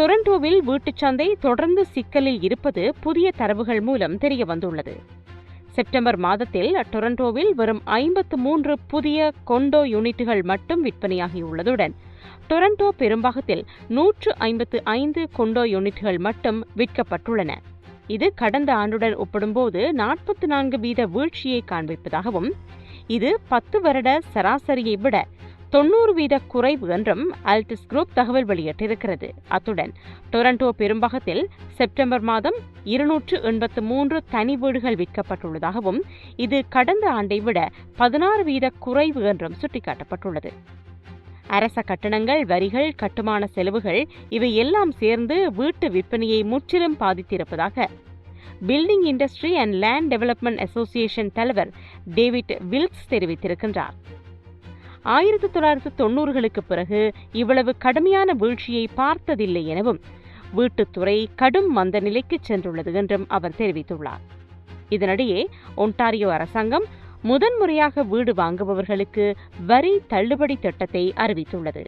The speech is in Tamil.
டொரண்டோவில் வீட்டுச் சந்தை தொடர்ந்து சிக்கலில் இருப்பது புதிய தரவுகள் மூலம் தெரிய வந்துள்ளது செப்டம்பர் மாதத்தில் டொரண்டோவில் வெறும் ஐம்பத்து மூன்று புதிய கொண்டோ யூனிட்டுகள் மட்டும் விற்பனையாகியுள்ளதுடன் டொரண்டோ பெரும்பாகத்தில் நூற்று ஐம்பத்து ஐந்து கொண்டோ யூனிட்டுகள் மட்டும் விற்கப்பட்டுள்ளன. இது கடந்த ஆண்டுடன் ஒப்பிடும்போது நாற்பத்தி நான்கு வீத வீழ்ச்சியை காண்பிப்பதாகவும் இது பத்து வருட சராசரியை விட தொண்ணூறு வீத குறைவு என்றும் அல்டிஸ் குரூப் தகவல் வெளியிட்டிருக்கிறது. அத்துடன் டொரண்டோ பெரும்பகத்தில் செப்டம்பர் மாதம் இருநூற்று எண்பத்து மூன்று தனி வீடுகள் விற்கப்பட்டுள்ளதாகவும் இது கடந்த ஆண்டை விட பதினாறு வீத குறைவு என்றும் சுட்டிக்காட்டப்பட்டுள்ளது. அரச கட்டணங்கள் வரிகள் கட்டுமான செலவுகள் இவை எல்லாம் சேர்ந்து வீட்டு விற்பனையை முற்றிலும் பாதித்திருப்பதாக building industry and land development association தலைவர் டேவிட் வில்ஸ் தெரிவித்திருக்கின்றார். ஆயிரத்தி தொள்ளாயிரத்து தொன்னூறுகளுக்கு பிறகு இவ்வளவு கடுமையான வீழ்ச்சியை பார்த்ததில்லை எனவும் வீட்டுத்துறை கடும் மந்த நிலைக்கு சென்றுள்ளது என்றும் அவர் தெரிவித்துள்ளார். இதனிடையே ஒன்டாரியோ அரசாங்கம் முதன்முறையாக வீடு வாங்குபவர்களுக்கு வரி தள்ளுபடி திட்டத்தை அறிவித்துள்ளது.